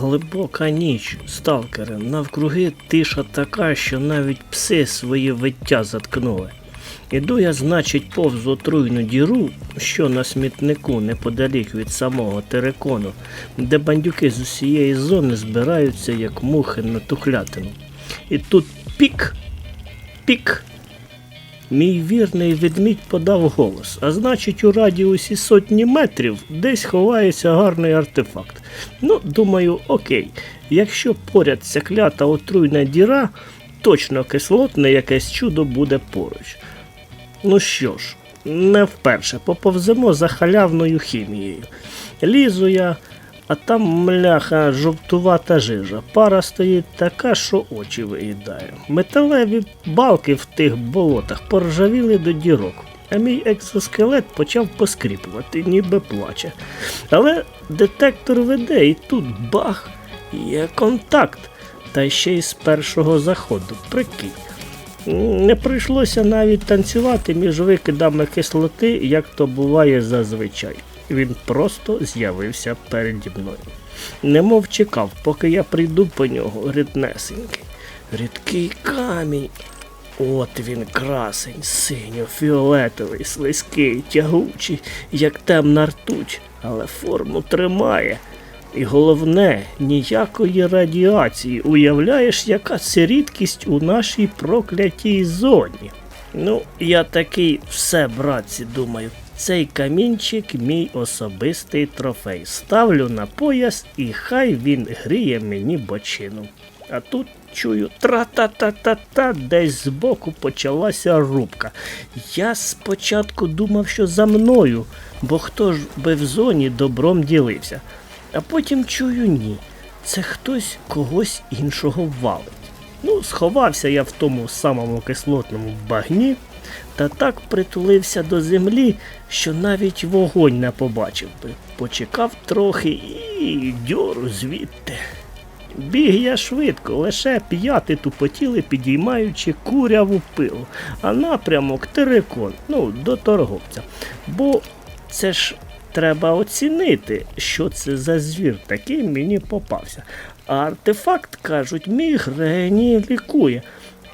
Глибока ніч, сталкери, навкруги тиша така, що навіть пси свої виття заткнули. Іду я, значить, повз отруйну діру, що на смітнику неподалік від самого терекону, де бандюки з усієї зони збираються, як мухи на тухлятину. І тут пік, пік. Мій вірний ведмідь подав голос, а значить, у радіусі сотні метрів десь ховається гарний артефакт. Ну, думаю, окей, якщо поряд ця клята отруйна діра, точно кислотне якесь чудо буде поруч. Ну що ж, не вперше поповземо за халявною хімією. Лізу я, а там мляха жовтувата жижа. Пара стоїть така, що очі виїдає. Металеві балки в тих болотах поржавіли до дірок. А мій екзоскелет почав поскріпувати, ніби плаче. Але детектор веде, і тут бах, є контакт. Та ще й з першого заходу. Прикинь. Не прийшлося навіть танцювати між викидами кислоти, як то буває зазвичай. Він просто з'явився переді мною. Немов чекав, поки я прийду по нього ріднесенький. Рідкий камінь. От він красень, синьо-фіолетовий, слизький, тягучий, як темна ртуть, але форму тримає. І головне, ніякої радіації. Уявляєш, яка це рідкість у нашій проклятій зоні. Ну, я такий все, братці, думаю. Цей камінчик мій особистий трофей. Ставлю на пояс і хай він гріє мені бочину. А тут чую тра-та-та-та-та, десь збоку почалася рубка. Я спочатку думав, що за мною, бо хто ж би в зоні добром ділився. А потім чую ні. Це хтось когось іншого валить. Ну, сховався я в тому самому кислотному багні, та так притулився до землі, що навіть вогонь не побачив би. Почекав трохи і дьору звідти. Біг я швидко, лише п'яти тупотіли, підіймаючи куряву пилу, а напрямок терекон, ну, до торговця. Бо це ж треба оцінити, що це за звір такий мені попався. А артефакт, кажуть, мігрені лікує.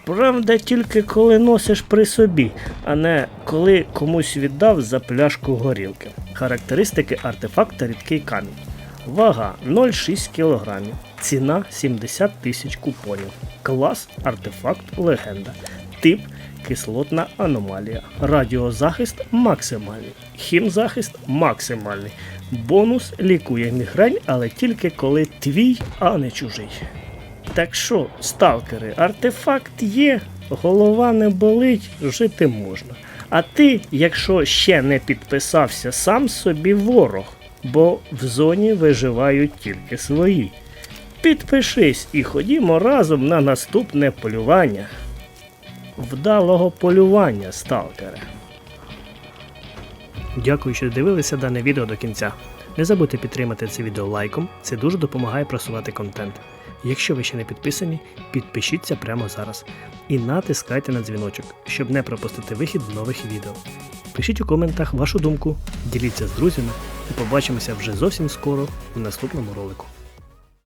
Правда, тільки коли носиш при собі, а не коли комусь віддав за пляшку горілки. Характеристики артефакта рідкий камінь. Вага 0,6 кг. Ціна 70 тисяч купонів. Клас артефакт легенда. Тип кислотна аномалія. Радіозахист максимальний. Хімзахист максимальний. Бонус лікує мігрень, але тільки коли твій, а не чужий. Так що, сталкери, артефакт є, голова не болить, жити можна. А ти, якщо ще не підписався, сам собі ворог, бо в зоні виживають тільки свої. Підпишись і ходімо разом на наступне полювання. Вдалого полювання, сталкери. Дякую, що дивилися дане відео до кінця. Не забудьте підтримати це відео лайком, це дуже допомагає просувати контент. Якщо ви ще не підписані, підпишіться прямо зараз і натискайте на дзвіночок, щоб не пропустити вихід нових відео. Пишіть у коментах вашу думку, діліться з друзями і побачимося вже зовсім скоро в наступному ролику.